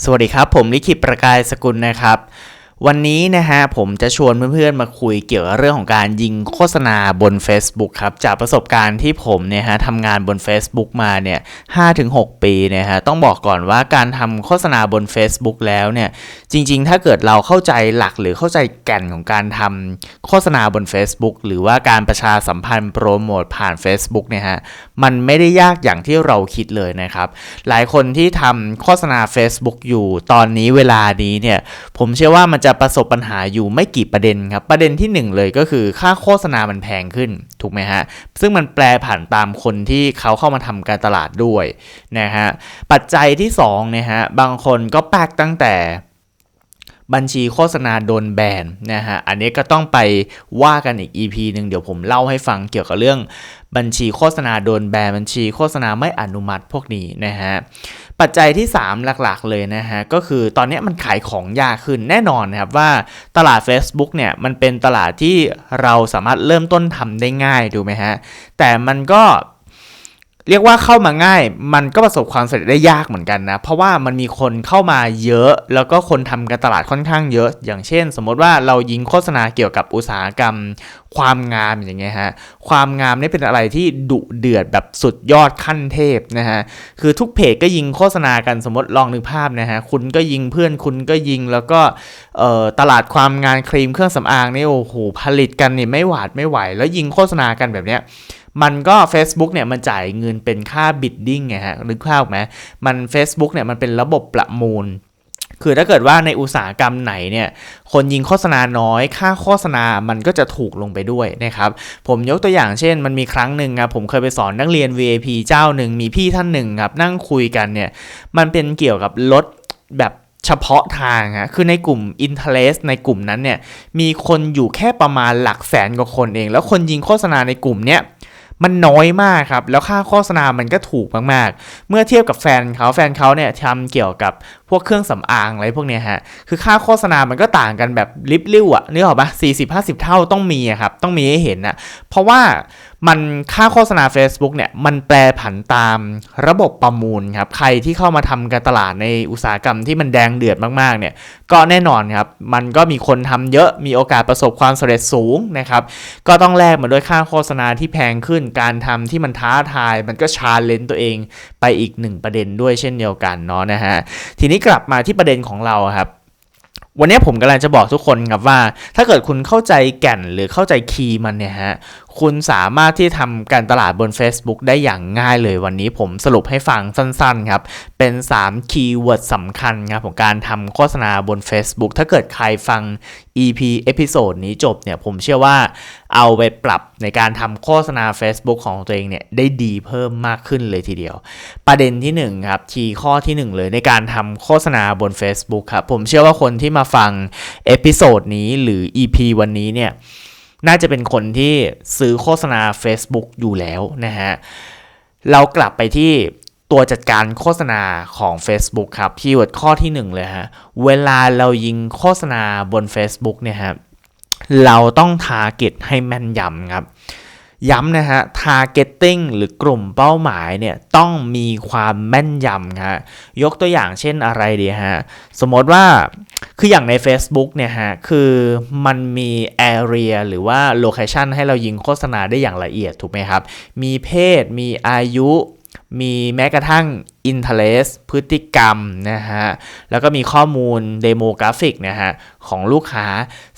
สวัสดีครับ ผมลิขิตประกายสกุลนะครับ วันนี้นะฮะผมจะชวนเพื่อนๆมาคุยเกี่ยวกับเรื่องของการยิงโฆษณาบน Facebook ครับจากประสบการณ์ที่ผมเนี่ยฮะทำงานบน Facebook มาเนี่ย5-6ปีเนี่ยฮะต้องบอกก่อนว่าการทำโฆษณาบน Facebook แล้วเนี่ยจริงๆ ถ้าเกิดเราเข้าใจหลักหรือเข้าใจแก่นของการทำโฆษณาบน Facebook หรือว่าการประชาสัมพันธ์โปรโมทผ่าน Facebook เนี่ยฮะมันไม่ได้ยากอย่างที่เราคิดเลยนะครับหลายคนที่ทำโฆษณา Facebook อยู่ตอนนี้เวลานี้เนี่ยผมเชื่อว่ามันจะประสบปัญหาอยู่ไม่กี่ประเด็นครับ ประเด็นที่หนึ่งเลยก็คือค่าโฆษณามันแพงขึ้น ถูกไหมฮะ ซึ่งมันแปลผ่านตามคนที่เขาเข้ามาทำการตลาดด้วยนะฮะ ปัจจัยที่2เนี่ยฮะ บางคนก็แปกตั้งแต่บัญชีโฆษณาโดนแบนนะฮะ อันนี้ก็ต้องไปว่ากันอีก EP หนึ่งเดี๋ยวผมเล่าให้ฟังเกี่ยวกับเรื่องบัญชีโฆษณาโดนแบนบัญชีโฆษณาไม่อนุมัติพวกนี้นะฮะ ปัจจัยที่ 3 หลักๆ เลยนะฮะ ก็คือตอนนี้มันขายของยากขึ้นแน่นอนนะครับว่าตลาด Facebook เนี่ยมันเป็นตลาดที่เราสามารถเริ่มต้นทำได้ง่ายดูไหมฮะ แต่มันก็ เรียกว่าเข้ามาง่าย มันก็ประสบความสำเร็จได้ยากเหมือนกันนะ เพราะว่ามันมีคนเข้ามาเยอะ แล้วก็คนทำการตลาดค่อนข้างเยอะ อย่างเช่น สมมติว่าเรายิงโฆษณาเกี่ยวกับอุตสาหกรรม ความงามอย่างเงี้ยฮะ ความงามนี่เป็นอะไรที่ดุเดือดแบบสุดยอดขั้นเทพนะฮะ คือทุกเพจก็ยิงโฆษณากันสมมติลองนึกภาพนะฮะ คุณก็ยิงเพื่อนคุณก็ยิง แล้วก็ตลาดความงานครีมเครื่องสำอางนี่โอ้โหผลิตกันนี่ไม่หวาดไม่ไหว แล้วยิงโฆษณากันแบบเนี้ย มันก็ Facebook เนี่ยมันจ่ายเงินเป็นค่าบิดดิ้งไงฮะนึกภาพไหมมัน Facebook เนี่ยมันเป็นระบบประมูล คือถ้าเกิดว่าในอุตสาหกรรมไหนเนี่ยคนยิงโฆษณาน้อย ค่าโฆษณามันก็จะถูกลงไปด้วยนะครับ ผมยกตัวอย่างเช่น มันมีครั้งหนึ่งครับผมเคยไปสอนนักเรียน VAP เจ้าหนึ่งมีพี่ท่านหนึ่งครับนั่งคุยกันเนี่ยมันเป็นเกี่ยวกับรถแบบเฉพาะทางฮะคือในกลุ่ม Interest ในกลุ่มนั้นเนี่ยมีคนอยู่แค่ประมาณหลักแสนกว่าคนเอง แล้วคนยิงโฆษณาในกลุ่มเนี้ย มันน้อยมากครับ แล้วค่าโฆษณามันก็ถูกมากๆ เมื่อเทียบกับแฟนเขาแฟนเขาเนี่ยทำเกี่ยวกับพวกเครื่องสำอางอะไรพวกเนี้ยฮะ คือค่าโฆษณามันก็ต่างกันแบบลิบลิ่วอะนึกออกปะสี่สิบห้าสิบเท่าต้องมีอะครับ ต้องมีให้เห็นนะเพราะว่า มันค่าโฆษณา Facebook เนี่ยมันแปรผันตามระบบประมูลครับใครที่เข้ามาทำการตลาดในอุตสาหกรรมที่มันแดงเดือดมากๆเนี่ยก็แน่นอนครับมันก็มีคนทำเยอะมีโอกาสประสบความสำเร็จสูงนะครับก็ต้องแลกมาด้วยค่าโฆษณาที่แพงขึ้น การทำที่มันท้าทาย มันก็ชาเลนจ์ตัวเองไปอีกหนึ่งประเด็นด้วยเช่นเดียวกันเนาะนะฮะทีนี้กลับมาที่ประเด็นของเราครับวันนี้ผมกำลังจะบอกทุกคนครับว่า ถ้าเกิดคุณเข้าใจแก่นหรือเข้าใจคีย์มันเนี่ยฮะคุณสามารถที่ทำการตลาดบน Facebook ได้อย่างง่ายเลยวันนี้ผมสรุปให้ฟังสั้นๆครับเป็น3คีย์เวิร์ดสำคัญครับของการทำโฆษณาบน Facebook ถ้าเกิดใครฟัง EP เอพิโซดนี้จบเนี่ยผมเชื่อว่าเอาไปปรับในการทำโฆษณา Facebook ของตัวเองเนี่ยได้ดีเพิ่มมากขึ้นเลยทีเดียว ประเด็นที่1ครับทีข้อที่ 1 เลยในการทำโฆษณาบน Facebook ครับผมเชื่อว่าคนที่มาฟังเอพิโซดนี้หรือ EP วันนี้เนี่ย น่าจะเป็นคนที่ซื้อโฆษณา Facebook อยู่แล้วนะฮะ เรากลับไปที่ตัวจัดการโฆษณาของ Facebook ครับคีย์เวิร์ดข้อที่ 1 เลยฮะ เวลาเรายิงโฆษณาบน Facebook เนี่ยฮะ เราต้องทาร์เก็ตให้แม่นยำครับ ย้ำนะฮะ targeting หรือกลุ่มเป้าหมายเนี่ยต้องมีความแม่นยำครับยกตัวอย่างเช่นอะไรดีฮะ สมมติว่าคืออย่างใน Facebook เนี่ยฮะ คือมันมี area หรือว่า location ให้เรายิงโฆษณาได้อย่างละเอียดถูกไหมครับ มีเพศ มีอายุ มีแม้กระทั่ง interest พฤติกรรมนะฮะ แล้วก็มีข้อมูล demographic นะฮะ ของลูกค้า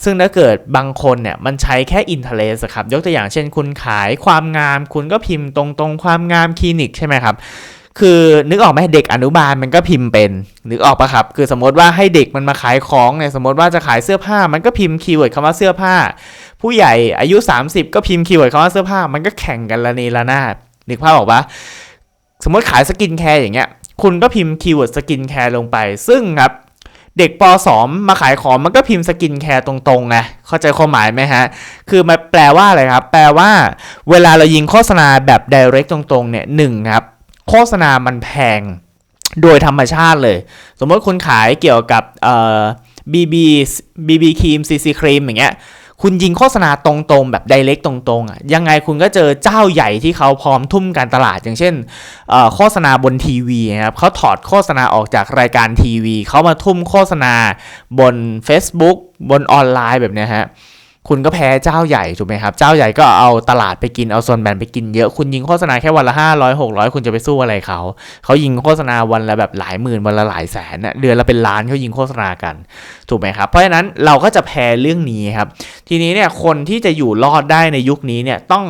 ซึ่งถ้าเกิดบางคนเนี่ย มันใช้แค่ interest ครับ ยกตัวอย่างเช่นคุณขายความงาม คุณก็พิมพ์ตรงตรงๆ ความงามคลินิกใช่ไหมครับคือนึกออกไหมเด็กอนุบาลมันก็พิมพ์เป็น นึกออกปะครับ คือสมมติว่าให้เด็กมันมาขายของเนี่ยสมมติว่าจะขายเสื้อผ้า มันก็พิมพ์คีย์เวิร์ดคำว่าเสื้อผ้า ผู้ใหญ่อายุ 30 ก็พิมพ์คีย์เวิร์ดคำว่าเสื้อผ้า มันก็แข่งกันละเนระนาดนึกภาพออกปะ สมมติขายสกินแคร์อย่างเงี้ย คุณก็พิมพ์คีย์เวิร์ดสกินแคร์ลงไป ซึ่งครับเด็กป .2 มาขายของมันก็พิมพ์สกินแคร์ตรงๆไงเข้าใจความหมายไหมฮะ คือมันแปลว่าอะไรครับ แปลว่า เวลาเรายิงโฆษณาแบบ direct ตรงๆเนี่ยหนึ่งครับ โฆษณามันแพงโดยธรรมชาติเลย สมมติคุณขายเกี่ยวกับเอ่อ BB BB ครีม CC ครีมอย่างเงี้ย คุณยิงโฆษณาตรงๆ แบบไดเรกตรงๆอะยังไงคุณก็เจอเจ้าใหญ่ที่เขาพร้อมทุ่มการตลาด อย่างเช่นโฆษณาบนทีวีนะครับเขาถอดโฆษณาออกจากรายการทีวีเขามาทุ่มโฆษณาบน Facebook บนออนไลน์แบบเนี้ยฮะ คุณก็แพ้เจ้าใหญ่ถูกไหมครับ เจ้าใหญ่ก็เอาตลาดไปกินเอาส่วนแบ่งไปกินเยอะ คุณยิงโฆษณาแค่วันละห้าร้อยหกร้อยคุณจะไปสู้อะไรเขา เขายิงโฆษณาวันละแบบหลายหมื่นวันละหลายแสนเดือนละเป็นล้านเขายิงโฆษณากัน ถูกไหมครับ เพราะฉะนั้นเราก็จะแพ้เรื่องนี้ครับ ทีนี้เนี่ยคนที่จะอยู่รอดได้ในยุคนี้เนี่ยต้อง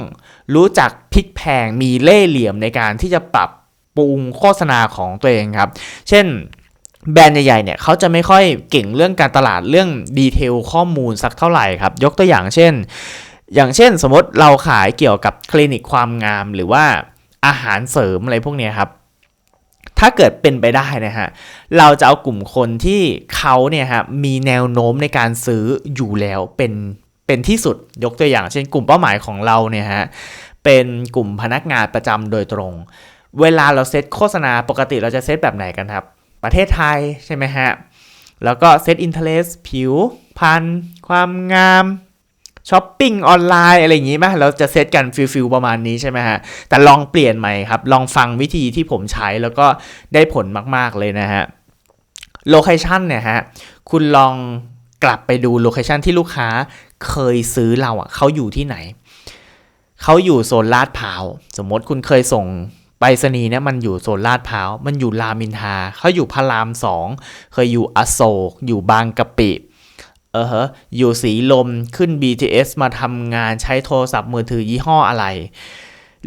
รู้จักพลิกแพงมีเล่ห์เหลี่ยมในการที่จะปรับปรุงโฆษณาของตัวเองครับ เช่น แบรนด์ใหญ่ๆเนี่ยเขาจะไม่ค่อยเก่งเรื่องการตลาดเรื่องดีเทลข้อมูลสักเท่าไหร่ครับ ยกตัวอย่างเช่น อย่างเช่นสมมติเราขายเกี่ยวกับคลินิกความงามหรือว่าอาหารเสริมอะไรพวกนี้ครับ ถ้าเกิดเป็นไปได้นะฮะ เราจะเอากลุ่มคนที่เขาเนี่ยครับมีแนวโน้มในการซื้ออยู่แล้วเป็นเป็นที่สุดยกตัวอย่าง เช่นกลุ่มเป้าหมายของเราเนี่ยฮะเป็นกลุ่มพนักงานประจำโดยตรง เวลาเราเซตโฆษณาปกติเราจะเซตแบบไหนกันครับ ประเทศไทยใช่ไหมฮะ แล้วก็เซตอินเทเลสผิวพันความงามช้อปปิ้งออนไลน์อะไรอย่างงี้ไหมเราจะเซตกันฟิลฟิลประมาณนี้ใช่ไหมฮะ แต่ลองเปลี่ยนใหม่ครับ ลองฟังวิธีที่ผมใช้แล้วก็ได้ผลมาก ๆ เลยนะฮะ โลเคชันเนี่ยฮะ คุณลองกลับไปดูโลเคชันที่ลูกค้าเคยซื้อเราอะเขาอยู่ที่ไหน เขาอยู่โซนลาดพร้าว สมมติคุณเคยส่ง ไปรษณีย์เนี่ยมันอยู่โซนลาดพร้าว มันอยู่รามินทาเขาอยู่พระรามสอง เคยอยู่อโศก อยู่บางกะปิเออฮะอยู่สีลมขึ้น BTS มาทำงานใช้โทรศัพท์มือถือยี่ห้ออะไร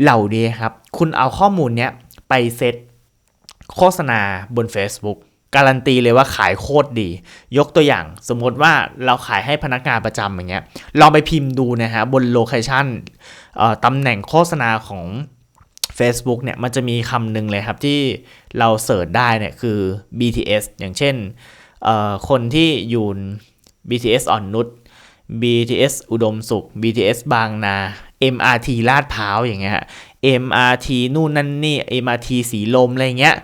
เหล่านี้ครับ คุณเอาข้อมูลเนี้ยไปเซตโฆษณาบน Facebook การันตีเลยว่าขายโคตรดี ยกตัวอย่างสมมติว่าเราขายให้พนักงานประจำอย่างเงี้ยลองไปพิมพ์ดูนะฮะบนโลเคชันตำแหน่งโฆษณาของ Facebook เนี่ยมันจะมีคำหนึ่งเลยครับที่เราเสิร์ชได้เนี่ยคือ BTS อย่างเช่นคนที่อยู่ BTS อ่อนนุช BTS อุดมสุข BTS บางนา MRT ลาดพร้าวอย่างเงี้ย MRT นู่นนั่นนี่ MRT สีลมอะไรเงี้ย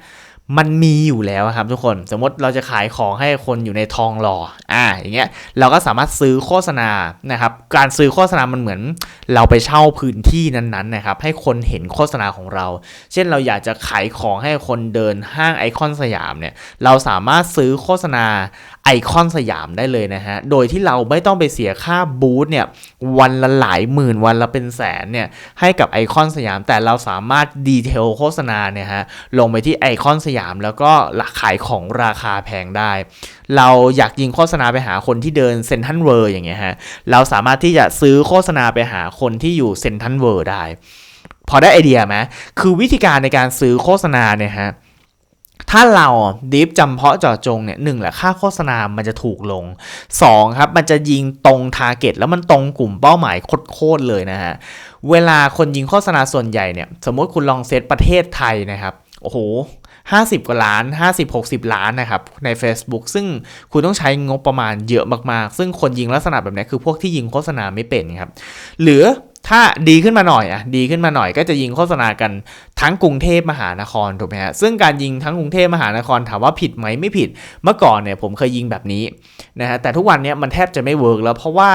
มันมีอยู่แล้วครับทุกคน สมมติเราจะขายของให้คนอยู่ในทองหล่ออ่าอย่างเงี้ยเราก็สามารถซื้อโฆษณานะครับ การซื้อโฆษณามันเหมือน เราไปเช่าพื้นที่นั้นๆนะครับให้คนเห็นโฆษณาของเรา เช่นเราอยากจะขายของให้คนเดินห้างไอคอนสยามเนี่ยเราสามารถซื้อโฆษณาไอคอนสยามได้เลยนะฮะ โดยที่เราไม่ต้องไปเสียค่าบูธเนี่ยวันละหลายหมื่นวันละเป็นแสนเนี่ยให้กับไอคอนสยาม แต่เราสามารถดีเทลโฆษณาเนี่ยฮะลงไปที่ไอคอนสยาม แล้วก็ขายของราคาแพงได้ เราอยากยิงโฆษณาไปหาคนที่เดินเซนทันเวอร์อย่างเงี้ยฮะเราสามารถที่จะซื้อโฆษณาไปหาคนที่อยู่เซนทันเวอร์ได้ พอได้ไอเดียไหมคือวิธีการในการซื้อโฆษณาเนี่ยฮะ ถ้าเราดิฟจำเพาะเจาะจงเนี่ยหนึ่งแหละค่าโฆษณา มันจะถูกลง 2 ครับ มันจะยิงตรงทาร์เก็ตแล้วมันตรงกลุ่มเป้าหมายโคตรเลยนะฮะ เวลาคนยิงโฆษณาส่วนใหญ่เนี่ย สมมติคุณลองเซตประเทศไทยนะครับ โอ้โห50 กว่าล้าน 50-60 ล้านนะครับ ใน Facebook ซึ่งคุณต้องใช้งบประมาณเยอะมากๆ ซึ่งคนยิงลักษณะแบบนี้คือพวกที่ยิงโฆษณาไม่เป็นครับ หรือ ถ้าดีขึ้นมาหน่อยอะดีขึ้นมาหน่อยก็จะยิงโฆษณากันทั้งกรุงเทพมหานครถูกไหมฮะซึ่งการยิงทั้งกรุงเทพมหานครถามว่าผิดไหมไม่ผิด เมื่อก่อนเนี่ยผมเคยยิงแบบนี้นะฮะแต่ทุกวันนี้มันแทบจะไม่เวิร์กแล้วเพราะว่า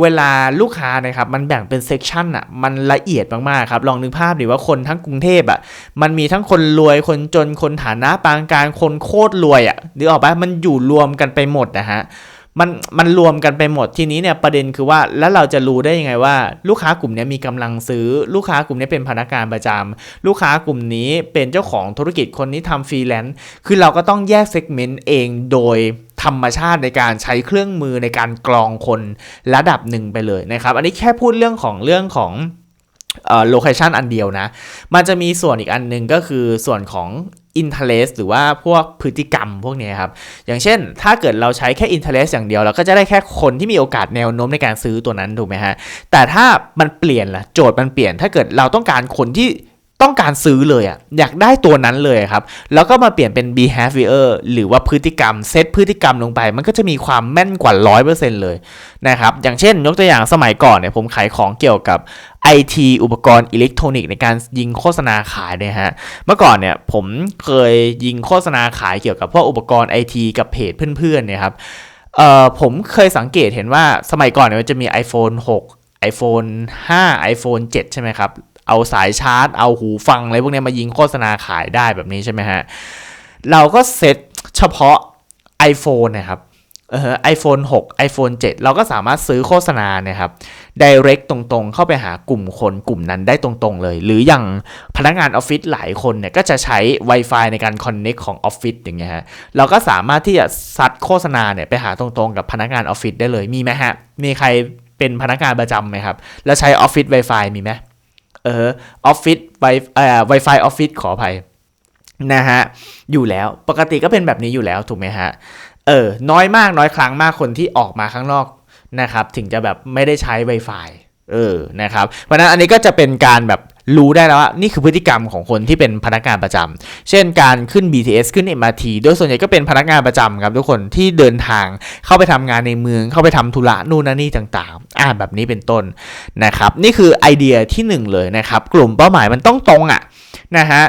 เวลาลูกค้านะครับมันแบ่งเป็นเซกชันอะมันละเอียดมากๆครับลองนึกภาพดิว่าคนทั้งกรุงเทพอะมันมีทั้งคนรวยคนจนคนฐานะปานกลางคนโคตรรวยอะนึกออกปะมันอยู่รวมกันไปหมดนะฮะ มันมันรวมกันไปหมดทีนี้เนี่ยประเด็นคือว่าแล้วเราจะรู้ได้ยังไงว่า ลูกค้ากลุ่มนี้มีกำลังซื้อ ลูกค้ากลุ่มนี้เป็นพนักงานประจำลูกค้ากลุ่มนี้เป็นเจ้าของธุรกิจคนนี้ทำฟรีแลนซ์คือเราก็ต้องแยกเซกเมนต์เองโดยธรรมชาติในการใช้เครื่องมือในการกรองคนระดับหนึ่งไปเลยนะครับ อันนี้แค่พูดเรื่องของเรื่องของโลเคชันอันเดียวนะ มันจะมีส่วนอีกอันหนึ่งก็คือส่วนของ interest หรือว่าพวกพฤติกรรมพวกนี้ครับ อย่างเช่น ถ้าเกิดเราใช้แค่ interest อย่างเดียว เราก็จะได้แค่คนที่มีโอกาสแนวโน้มในการซื้อตัวนั้นถูกไหมฮะ แต่ถ้ามันเปลี่ยนล่ะ โจทย์มันเปลี่ยน ถ้าเกิดเราต้องการคนที่ ต้องการซื้อเลยอะอยากได้ตัวนั้นเลยครับ แล้วก็มาเปลี่ยนเป็น behavior หรือว่าพฤติกรรมเซตพฤติกรรมลงไป มันก็จะมีความแม่นกว่า 100%เลยนะครับ อย่างเช่น ยกตัวอย่างสมัยก่อนเนี่ยผมขายของเกี่ยวกับ IT อุปกรณ์อิเล็กทรอนิกส์ในการยิงโฆษณาขายเนี่ยฮะ เมื่อก่อนเนี่ยผมเคยยิงโฆษณาขายเกี่ยวกับพวกอุปกรณ์ไอทีกับเพจเพื่อนๆเนี่ยครับเอ่อผมเคยสังเกตเห็นว่าสมัยก่อนเนี่ยมันจะมี iPhone 6 iPhone 5 iPhone 7 ใช่ไหมครับ เอาสายชาร์จ เอาหูฟังอะไรพวกนี้มายิงโฆษณาขายได้แบบนี้ใช่ไหมฮะ เราก็เซตเฉพาะ iPhone นะครับเออไอโฟน6 iPhone 7 เราก็สามารถซื้อโฆษณาเนี่ยครับ direct ตรงๆ เข้าไปหากลุ่มคนกลุ่มนั้นได้ตรงๆเลย หรืออย่างพนักงานออฟฟิศหลายคนเนี่ยก็จะใช้ Wi-Fi ในการ connect ของออฟฟิศอย่างเงี้ยฮะ เราก็สามารถที่จะซัดโฆษณาเนี่ยไปหาตรงๆ กับพนักงานออฟฟิศได้เลยมีไหมฮะ มีใครเป็นพนักงานประจำไหมครับ แล้วใช้ออฟฟิศ Wi-Fi มีไหม เออออฟฟิศไวเอ่อออฟฟิศขออภัยนะฮะอยู่แล้วปกติก็เป็นแบบนี้อยู่แล้วถูกไหมฮะเออน้อยมากน้อยครั้งมากคนที่ออกมาข้างนอกนะครับ ถึงจะแบบไม่ได้ใช้ Wi-Fi เออนะครับ เพราะนั้นอันนี้ก็จะเป็นการแบบ รู้ได้แล้วว่านี่คือพฤติกรรมของคนที่เป็นพนักงานประจำเช่นการขึ้น BTS ขึ้น MRT โดยส่วนใหญ่ก็เป็นพนักงานประจำครับทุกคนที่เดินทางเข้าไปทำงานในเมือง เข้าไปทำธุระนู่นนั่นนี่ต่างๆ อ่าแบบนี้เป็นต้นนะครับ นี่คือไอเดียที่ 1 เลยนะครับ กลุ่มเป้าหมายมันต้องตรงอะนะฮะ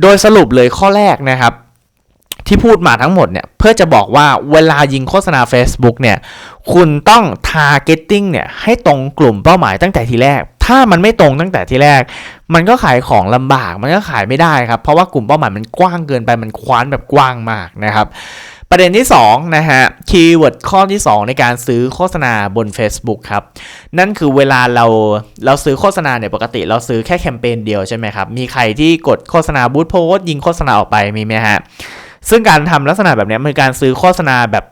โดยสรุปเลยข้อแรกนะครับที่พูดมาทั้งหมดเนี่ยเพื่อจะบอกว่าเวลายิงโฆษณา Facebook เนี่ยคุณต้อง targeting เนี่ยให้ตรงกลุ่มเป้าหมายตั้งแต่ทีแรก ถ้ามันไม่ตรงตั้งแต่ที่แรก มันก็ขายของลำบาก มันก็ขายไม่ได้ครับ เพราะว่ากลุ่มเป้าหมายมันกว้างเกินไป มันคว้านแบบกว้างมากนะครับ ประเด็นที่2นะฮะ คีย์เวิร์ดข้อที่ 2 ในการซื้อโฆษณาบน Facebook ครับ นั่นคือเวลาเราเราซื้อโฆษณาเนี่ยปกติ เราซื้อแค่แคมเปญเดียวใช่ไหมครับ มีใครที่กดโฆษณาบูธโพสยิงโฆษณาออกไปมีไหมฮะซึ่งการทำลักษณะแบบนี้มันการซื้อโฆษณาแบบ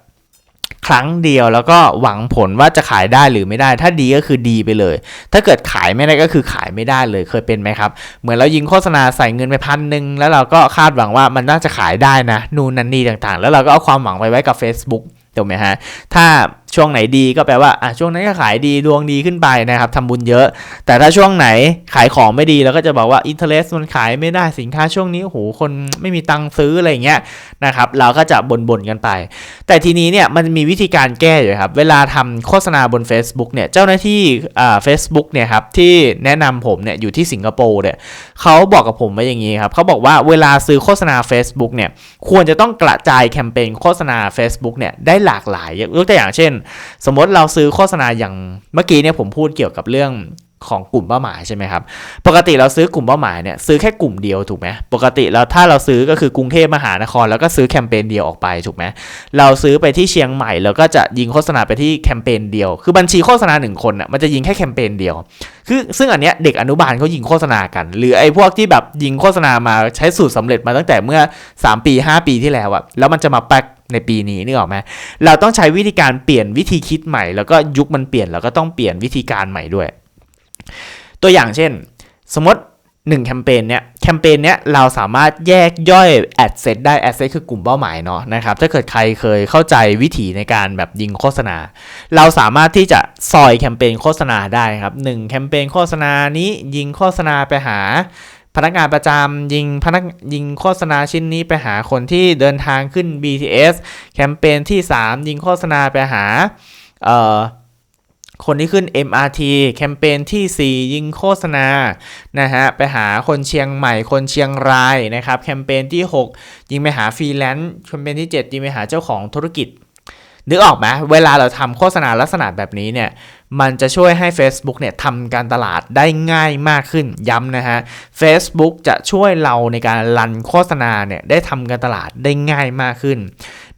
ครั้งเดียวแล้วก็หวังผลว่าจะขายได้หรือไม่ได้ ถ้าดีก็คือดีไปเลย ถ้าเกิดขายไม่ได้ก็คือขายไม่ได้เลยเคยเป็นไหมครับ เหมือนเรายิงโฆษณาใส่เงินไปพันหนึ่งแล้วเราก็คาดหวังว่ามันน่าจะขายได้นะ นู่นนั่นนี่ต่างๆ แล้วเราก็เอาความหวังไปไว้กับ Facebook ถูกไหมฮะถ้า ช่วงไหนดีก็แปลว่าอะช่วงนั้นก็ขายดีดวงดีขึ้นไปนะครับทำบุญเยอะ แต่ถ้าช่วงไหนขายของไม่ดีเราก็จะบอกว่าอินเทอร์เน็ตมันขายไม่ได้สินค้าช่วงนี้โอ้โหคนไม่มีตังค์ซื้ออะไรเงี้ยนะครับเราก็จะบ่นๆกันไป แต่ทีนี้เนี่ยมันมีวิธีการแก้อยู่ครับ เวลาทำโฆษณาบน Facebook เนี่ยเจ้าหน้าที่อ่า Facebook เนี่ยครับที่แนะนำผมเนี่ยอยู่ที่สิงคโปร์เนี่ยเขาบอกกับผมไว้อย่างนี้ครับเขาบอกว่าเวลาซื้อโฆษณา Facebook เนี่ยควรจะต้องกระจายแคมเปญโฆษณา Facebook เนี่ยได้หลากหลายยกตัวอย่างเช่นสมมติเราซื้อโฆษณาอย่างเมื่อกี้เนี่ยผมพูดเกี่ยวกับเรื่องของกลุ่มเป้าหมายใช่ไหมครับ ปกติเราซื้อกลุ่มเป้าหมายเนี่ยซื้อแค่กลุ่มเดียวถูกไหมปกติแล้วถ้าเราซื้อก็คือกรุงเทพมหานคร แล้วก็ซื้อแคมเปญเดียวออกไปถูกไหมเราซื้อไปที่เชียงใหม่แล้วก็จะยิงโฆษณาไปที่แคมเปญเดียว คือบัญชีโฆษณาหนึ่งคนอะมันจะยิงแค่แคมเปญเดียว คือซึ่งอันเนี้ยเด็กอนุบาลเขายิงโฆษณากัน หรือไอ้พวกที่แบบยิงโฆษณามาใช้สูตรสำเร็จมาตั้งแต่เมื่อ 3 ปี 5 ปีที่แล้วอะแล้วมันจะมาแปก ในปีนี้นึกออกไหมเราต้องใช้วิธีการเปลี่ยนวิธีคิดใหม่ แล้วก็ยุคมันเปลี่ยนแล้วก็ต้องเปลี่ยนวิธีการใหม่ด้วย ตัวอย่างเช่น สมมติ1แคมเปญเนี้ยแคมเปญเนี้ยเราสามารถแยกย่อยแอดเซตได้แอดเซตคือกลุ่มเป้าหมายเนาะนะครับถ้าเกิดใครเคยเข้าใจวิธีในการแบบยิงโฆษณา เราสามารถที่จะซอยแคมเปญโฆษณาได้ครับ1แคมเปญโฆษณานี้ยิงโฆษณาไปหา พนักงานประจำยิงพนักยิงโฆษณาชิ้นนี้ไปหาคนที่เดินทางขึ้น BTS แคมเปญที่ 3 ยิงโฆษณาไปหาคนที่ขึ้น MRT แคมเปญที่ 4 ยิงโฆษณา นะฮะ ไปหาคนเชียงใหม่ คนเชียงรายนะครับ แคมเปญที่ 6 ยิงไปหาฟรีแลนซ์ แคมเปญที่ 7 ยิงไปหาเจ้าของธุรกิจ นึกออกไหมเวลาเราทำโฆษณาลักษณะแบบนี้เนี่ยมันจะช่วยให้ Facebook เนี่ยทำการตลาดได้ง่ายมากขึ้นย้ำนะฮะ Facebook จะช่วยเราในการรันโฆษณาเนี่ยได้ทำการตลาดได้ง่ายมากขึ้น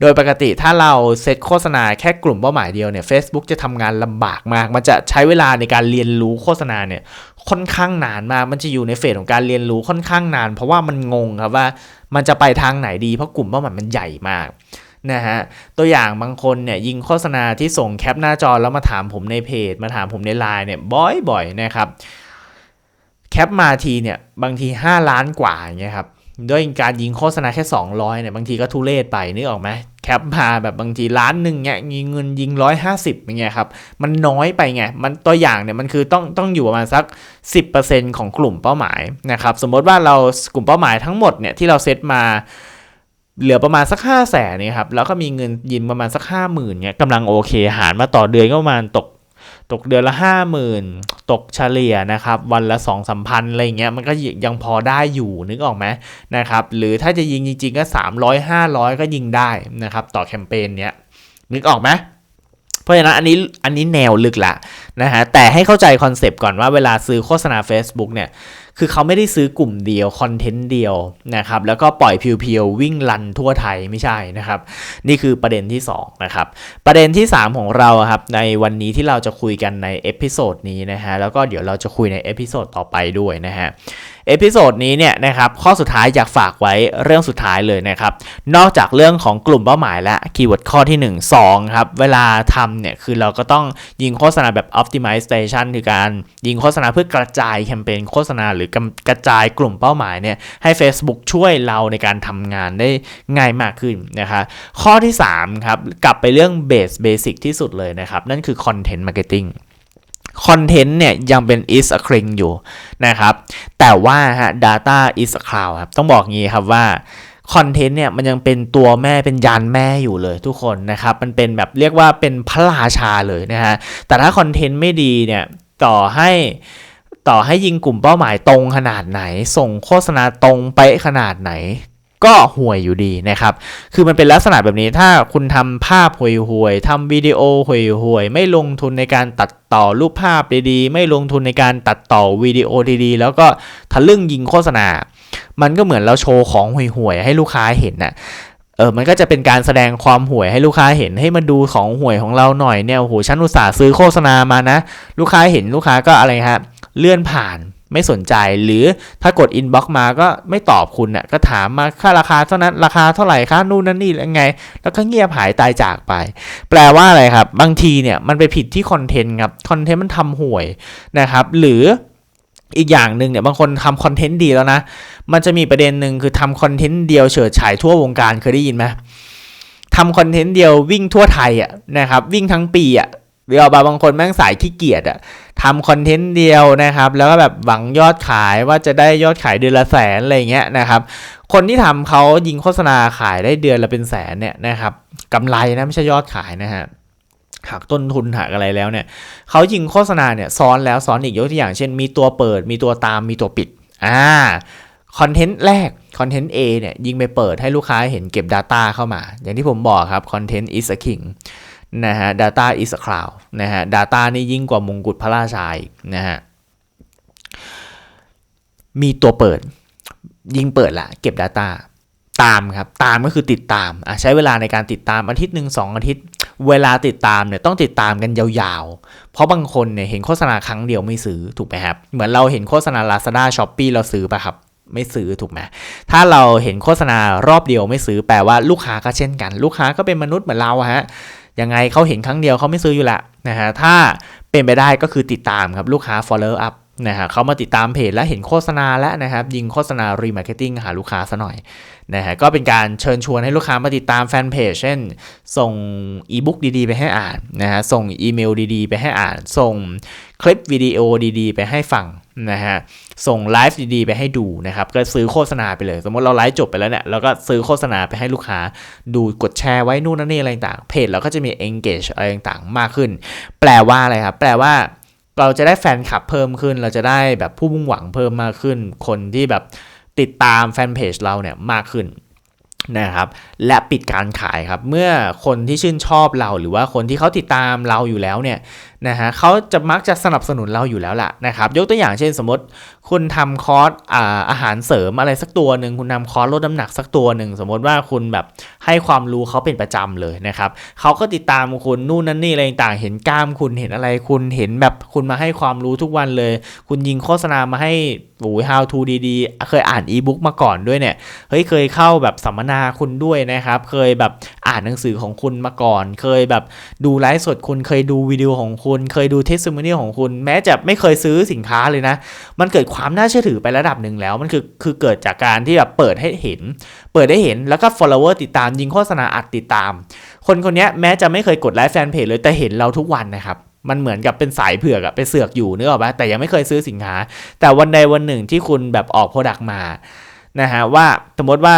โดยปกติถ้าเราเซตโฆษณาแค่กลุ่มเป้าหมายเดียวเนี่ย Facebook จะทำงานลำบากมาก มันจะใช้เวลาในการเรียนรู้โฆษณาเนี่ยค่อนข้างนานมาก มันจะอยู่ในเฟสของการเรียนรู้ค่อนข้างนาน เพราะว่ามันงงครับว่ามันจะไปทางไหนดีเพราะกลุ่มเป้าหมายมันใหญ่มาก นะฮะตัวอย่างบางคนเนี่ยยิงโฆษณาที่ส่งแคปหน้าจอแล้วมาถามผมในเพจ มาถามผมในไลน์เนี่ยบ่อยๆนะครับแคปมาทีเนี่ยบางที 5 ล้านกว่าอย่างเงี้ยครับด้วยการยิงโฆษณาแค่ 200เนี่ยบางทีก็ทุเรศไปนึกออกไหมแคปมาแบบบางทีล้านหนึ่งเนี่ยมีเงินยิง 150อย่างเงี้ยครับมันน้อยไปไงมันตัวอย่างเนี่ยมันคือต้องต้องอยู่ประมาณสัก 10%ของกลุ่มเป้าหมายนะครับสมมติว่าเรากลุ่มเป้าหมายทั้งหมดเนี่ยที่เราเซตมา เหลือประมาณสักห้าแสนนี่ครับแล้วก็มีเงินยินประมาณสักห้าหมื่นเนี่ยกำลังโอเค หารมาต่อเดือนก็ประมาณตกตกเดือนละห้าหมื่นตกเฉลี่ยนะครับ วันละสองสามพันอะไรเงี้ยมันก็ยังพอได้อยู่นึกออกไหมนะครับหรือถ้าจะยิงจริงๆก็สามร้อยห้าร้อยก็ยิงได้นะครับ ต่อแคมเปญเนี้ยนึกออกไหม เพราะฉะนั้นอันนี้อันนี้แนวลึกละนะฮะแต่ให้เข้าใจคอนเซปต์ก่อนว่าเวลาซื้อโฆษณา Facebook เนี่ยคือเขาไม่ได้ซื้อกลุ่มเดียว คอนเทนต์เดียวนะครับแล้วก็ปล่อยเพียวๆ วิ่งลันทั่วไทยไม่ใช่นะครับ นี่คือประเด็นที่ 2 นะครับ ประเด็นที่ 3 ของเราครับในวันนี้ที่เราจะคุยกันในเอพิโซดนี้นะฮะแล้วก็เดี๋ยวเราจะคุยในเอพิโซดต่อไปด้วยนะฮะ เอพิโซดนี้เนี่ยนะครับข้อสุดท้ายอยากฝากไว้เรื่องสุดท้ายเลยนะครับ นอกจากเรื่องของกลุ่มเป้าหมายและคีย์เวิร์ดข้อที่ 1 2ครับเวลาทำเนี่ยคือเราก็ต้องยิงโฆษณาแบบ optimization คือการยิงโฆษณาเพื่อกระจายแคมเปญโฆษณาหรือกระจายกลุ่มเป้าหมายเนี่ยให้ Facebook ช่วยเราในการทำงานได้ง่ายมากขึ้นนะคะข้อที่3ครับกลับไปเรื่องเบสเบสิกที่สุดเลยนะครับ นั่นคือ Content Marketing คอนเทนต์เนี่ยยังเป็น is a king อยู่นะครับ แต่ว่าฮะ data is a cloud ครับ ต้องบอกงี้ครับว่าคอนเทนต์เนี่ยมันยังเป็นตัวแม่เป็นยานแม่อยู่เลยทุกคนนะครับ มันเป็นแบบเรียกว่าเป็นพระราชาเลยนะฮะ แต่ถ้าคอนเทนต์ไม่ดีเนี่ยต่อให้ต่อให้ยิงกลุ่มเป้าหมายตรงขนาดไหน ส่งโฆษณาตรงไปขนาดไหน ก็ห่วยอยู่ดีนะครับ คือมันเป็นลักษณะแบบนี้ถ้าคุณทำภาพห่วยห่วยทำวิดีโอห่วยห่วยไม่ลงทุนในการตัดต่อรูปภาพดีๆ ไม่ลงทุนในการตัดต่อวิดีโอดีๆ แล้วก็ทะลึ่งยิงโฆษณา มันก็เหมือนเราโชว์ของห่วยห่วยให้ลูกค้าเห็นน่ะเออ มันก็จะเป็นการแสดงความห่วยให้ลูกค้าเห็น ให้มาดูของห่วยของเราหน่อยเนี่ย โอ้โห ฉันอุตส่าห์ซื้อโฆษณามานะ ลูกค้าเห็นลูกค้าก็อะไรฮะ เลื่อนผ่าน ไม่สนใจ หรือถ้ากดอินบ็อกมาก็ไม่ตอบคุณน่ะก็ถามมาค่าราคาเท่านั้นราคาเท่าไหร่ค่านู่นนั่นนี่ยังไง แล้วก็เงียบหายตายจากไป แปลว่าอะไรครับ บางทีเนี่ยมันไปผิดที่คอนเทนต์ครับคอนเทนต์มันทำห่วยนะครับหรืออีกอย่างหนึ่งเนี่ยบางคนทำคอนเทนต์ดีแล้วนะ มันจะมีประเด็นหนึ่งคือทำคอนเทนต์เดียวเฉิดฉายทั่ววงการเคยได้ยินไหมทำคอนเทนต์เดียววิ่งทั่วไทยอะนะครับวิ่งทั้งปีอะ หรือเอาบางคนแม่งสายขี้เกียจอะทำคอนเทนต์เดียวนะครับ แล้วก็แบบหวังยอดขายว่าจะได้ยอดขายเดือนละแสนอะไรเงี้ยนะครับ คนที่ทำเขายิงโฆษณาขายได้เดือนละเป็นแสนเนี่ยนะครับกำไรนะไม่ใช่ยอดขายนะฮะหักต้นทุนหักอะไรแล้วเนี่ยเขายิงโฆษณาเนี่ยซ้อนแล้วซ้อนอีกยกตัวอย่างเช่น มีตัวเปิด มีตัวตามมีตัวปิดอ่าคอนเทนต์แรกคอนเทนต์ A เนี่ยยิงไปเปิดให้ลูกค้าเห็นเก็บ Data เข้ามา อย่างที่ผมบอกครับคอนเทนต์ is a king นะฮะ data is a cloud นะฮะ data นี่ยิ่งกว่ามงกุฎพระราชาอีกนะฮะ มีตัวเปิด ยิงเปิดละเก็บ Data ตามครับ ตามก็คือติดตามอะใช้เวลาในการติดตามอาทิตย์หนึ่งสองอาทิตย์ เวลาติดตามเนี่ยต้องติดตามกันยาวๆ เพราะบางคนเนี่ยเห็นโฆษณาครั้งเดียวไม่ซื้อถูกไหมครับ เหมือนเราเห็นโฆษณา Lazada Shopee เราซื้อปะครับไม่ซื้อถูกไหมถ้าเราเห็นโฆษณารอบเดียวไม่ซื้อแปลว่าลูกค้าก็เช่นกัน ลูกค้าก็เป็นมนุษย์เหมือนเราฮะ ยังไงเขาเห็นครั้งเดียวเขาไม่ซื้ออยู่ละนะฮะถ้าเป็นไปได้ก็คือติดตามครับลูกค้า follow up นะฮะเขามาติดตามเพจแล้วเห็นโฆษณาแล้วนะครับ ยิงโฆษณา remarketing หาลูกค้าซะหน่อย นะฮะก็เป็นการเชิญชวนให้ลูกค้ามาติดตามแฟนเพจเช่น ส่งอีบุ๊กดีๆ ไปให้อ่านนะฮะส่งอีเมลดีๆ ไปให้อ่าน ส่งคลิปวิดีโอดีๆ ไปให้ฟังนะฮะส่งไลฟ์ดีๆ ไปให้ดูนะครับก็ซื้อโฆษณาไปเลย สมมติเราไลฟ์จบไปแล้วเนี่ยเราก็ซื้อโฆษณาไปให้ลูกค้าดูกดแชร์ไว้นู่นนั่นนี่อะไรต่างเพจเราก็จะมี engage อะไรต่างๆ มากขึ้น แปลว่าอะไรครับ แปลว่าเราจะได้แฟนคลับเพิ่มขึ้น เราจะได้แบบผู้มุ่งหวังเพิ่มมากขึ้น คนที่แบบ ติดตามแฟนเพจเราเนี่ยมากขึ้นนะครับและปิดการขายครับ เมื่อคนที่ชื่นชอบเราหรือว่าคนที่เขาติดตามเราอยู่แล้วเนี่ย นะฮะเขาจะมักจะสนับสนุนเราอยู่แล้วล่ะนะครับ ยกตัวอย่างเช่นสมมติ คุณทำคอร์สอาอาหารเสริมอะไรสักตัวหนึ่งคุณทำคอร์สลดน้ำหนักสักตัวหนึ่งสมมติว่าคุณแบบให้ความรู้เขาเป็นประจำเลยนะครับเขาก็ติดตามคุณนู่นนั่นนี่อะไรต่างเห็นกล้ามคุณเห็นอะไรคุณเห็นแบบคุณมาให้ความรู้ทุกวันเลย คุณยิงโฆษณามาให้โอ้ย how to ดีๆ เคยอ่านอีบุ๊กมาก่อนด้วยเนี่ย เฮ้ย เคยเข้าแบบสัมมนาคุณด้วยนะครับ เคยแบบอ่านหนังสือของคุณมาก่อน เคยแบบดูไลฟ์สดคุณ เคยดูวิดีโอของคุณณเคยดูเทสต์มเนียของคุณ แม้จะไม่เคยซื้อสินค้าเลยนะ มันเกิดความน่าเชื่อถือไประดับหนึ่งแล้ว มันคือคือเกิดจากการที่แบบเปิดให้เห็น เปิดได้เห็นแล้วก็ follower ติดตามยิงโฆษณาอัดติดตาม คนคนนี้แม้จะไม่เคยกดไลค์แฟนเพจเลยแต่เห็นเราทุกวันนะครับมันเหมือนกับเป็นสายเผือกอะไปเสือกอยู่นึกออกปะแต่ยังไม่เคยซื้อสินค้า แต่วันใดวันหนึ่งที่คุณแบบออกโปรดักต์มานะฮะว่าสมมติว่า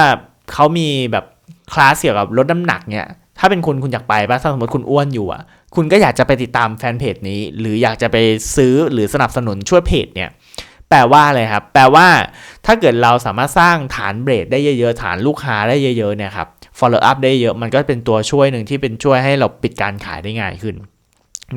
เขามีแบบคลาสเกี่ยวกับลดน้ำหนักเนี่ยถ้าเป็นคุณคุณอยากไปป่ะถ้าสมมติคุณอ้วนอยู่อะ คุณก็อยากจะไปติดตามแฟนเพจนี้ หรืออยากจะไปซื้อหรือสนับสนุนช่วยเพจเนี่ยแปลว่าอะไรครับ แปลว่าถ้าเกิดเราสามารถสร้างฐานเบรดได้เยอะๆ ฐานลูกค้าได้เยอะๆเนี่ยครับ follow up ได้เยอะมันก็เป็นตัวช่วยหนึ่งที่เป็นช่วยให้เราปิดการขายได้ง่ายขึ้น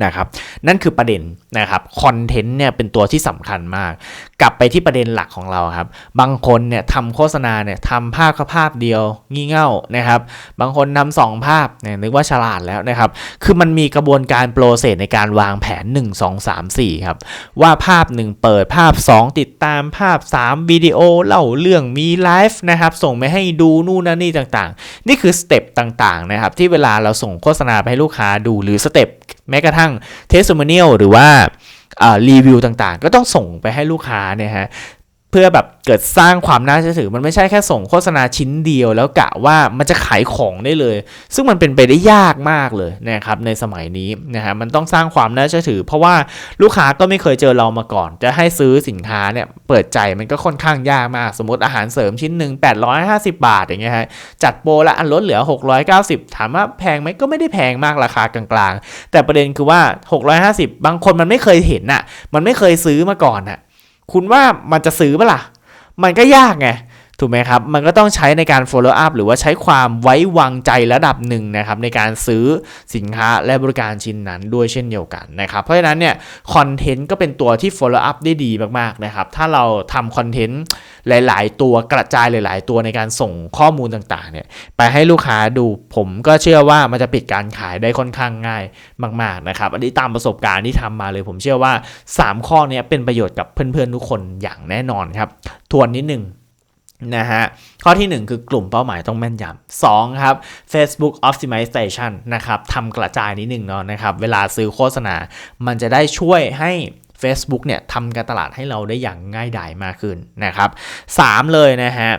นะครับนั่นคือประเด็นนะครับคอนเทนต์เนี่ยเป็นตัวที่สำคัญมาก กลับไปที่ประเด็นหลักของเราครับ บางคนเนี่ยทำโฆษณาเนี่ยทำภาพแค่ภาพเดียว งี่เง่านะครับ บางคนทำสองภาพเนี่ยนึกว่าฉลาดแล้วนะครับ คือมันมีกระบวนการโปรเซสในการวางแผน 1 2 3 4 ครับ ว่าภาพ 1 เปิดภาพ 2 ติดตามภาพ 3 วิดีโอเล่าเรื่องมีไลฟ์นะครับส่งไปให้ดูนู่นนั่นนี่ต่างๆ นี่คือสเต็ปต่างๆนะครับที่เวลาเราส่งโฆษณาไปให้ลูกค้าดูหรือสเต็ปแม้กระทั่งเทสโมเนียลหรือว่ารีวิวต่างๆ ก็ต้องส่งไปให้ลูกค้าเนี่ยฮะ เพื่อแบบเกิดสร้างความน่าเชื่อถือ มันไม่ใช่แค่ส่งโฆษณาชิ้นเดียว แล้วกะว่ามันจะขายของได้เลย ซึ่งมันเป็นไปได้ยากมากเลยนะครับในสมัยนี้นะฮะมันต้องสร้างความน่าเชื่อถือ เพราะว่าลูกค้าก็ไม่เคยเจอเรามาก่อน จะให้ซื้อสินค้าเนี่ยเปิดใจมันก็ค่อนข้างยากมาก สมมติอาหารเสริมชิ้นหนึ่ง850 บาทอย่างเงี้ยฮะจัดโปรล้วอันลดเหลือ 690 ถามว่าแพงไหมก็ไม่ได้แพงมากราคากลางๆ แต่ประเด็นคือว่า 650 บางคนมันไม่เคยเห็นน่ะมันไม่เคยซื้อมาก่อนน่ะ คุณว่ามันจะซื้อปะล่ะ มันก็ยากไงถูกไหมครับ มันก็ต้องใช้ในการ follow up หรือว่าใช้ความไว้วางใจระดับหนึ่งนะครับในการซื้อสินค้าและบริการชิ้นนั้นด้วยเช่นเดียวกันนะครับ เพราะฉะนั้นเนี่ยคอนเทนต์ก็เป็นตัวที่ follow up ได้ดีมากๆนะครับ ถ้าเราทำคอนเทนต์ หลาย ๆ ตัวกระจายหลาย ๆ ตัวในการส่งข้อมูลต่าง ๆ เนี่ยไปให้ลูกค้าดู ผมก็เชื่อว่ามันจะปิดการขายได้ค่อนข้างง่ายมาก ๆ นะครับ อันนี้ตามประสบการณ์ที่ทำมาเลย ผมเชื่อว่า 3 ข้อนี้เป็นประโยชน์กับเพื่อน ๆ ทุกคนอย่างแน่นอนครับ ทวนนิดหนึ่งนะฮะข้อที่ 1 คือกลุ่มเป้าหมายต้องแม่นยำสองครับ Facebook Optimization นะครับทำกระจายนิดหนึ่งเนาะนะครับ เวลาซื้อโฆษณา มันจะได้ช่วยให้ Facebook เนี่ยทำการตลาดให้เราได้อย่างง่ายดายมากขึ้นนะครับ3เลยนะฮะ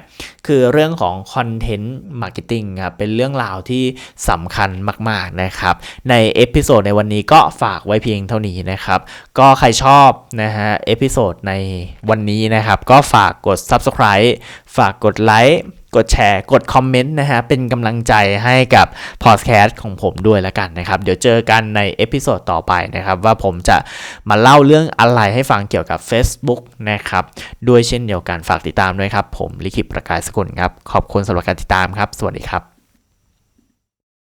คือเรื่องของ Content Marketing ครับ เป็นเรื่องราวที่สำคัญมากๆนะครับ ในเอพิโซดในวันนี้ก็ฝากไว้เพียงเท่านี้นะครับ ก็ใครชอบนะฮะเอพิโซดในวันนี้นะครับ ก็ฝากกด Subscribe ฝากกดไลค์ กดแชร์กดคอมเมนต์นะฮะเป็นกำลังใจให้กับพอดแคสต์ของผมด้วยแล้วกันนะครับ เดี๋ยวเจอกันในเอพิโซดต่อไปนะครับ ว่าผมจะมาเล่าเรื่องอะไรให้ฟังเกี่ยวกับ Facebook นะครับด้วยเช่นเดียวกันฝากติดตามด้วยครับ ผมลิขิตประกายสกุลครับ ขอบคุณสำหรับการติดตามครับ สวัสดีครับ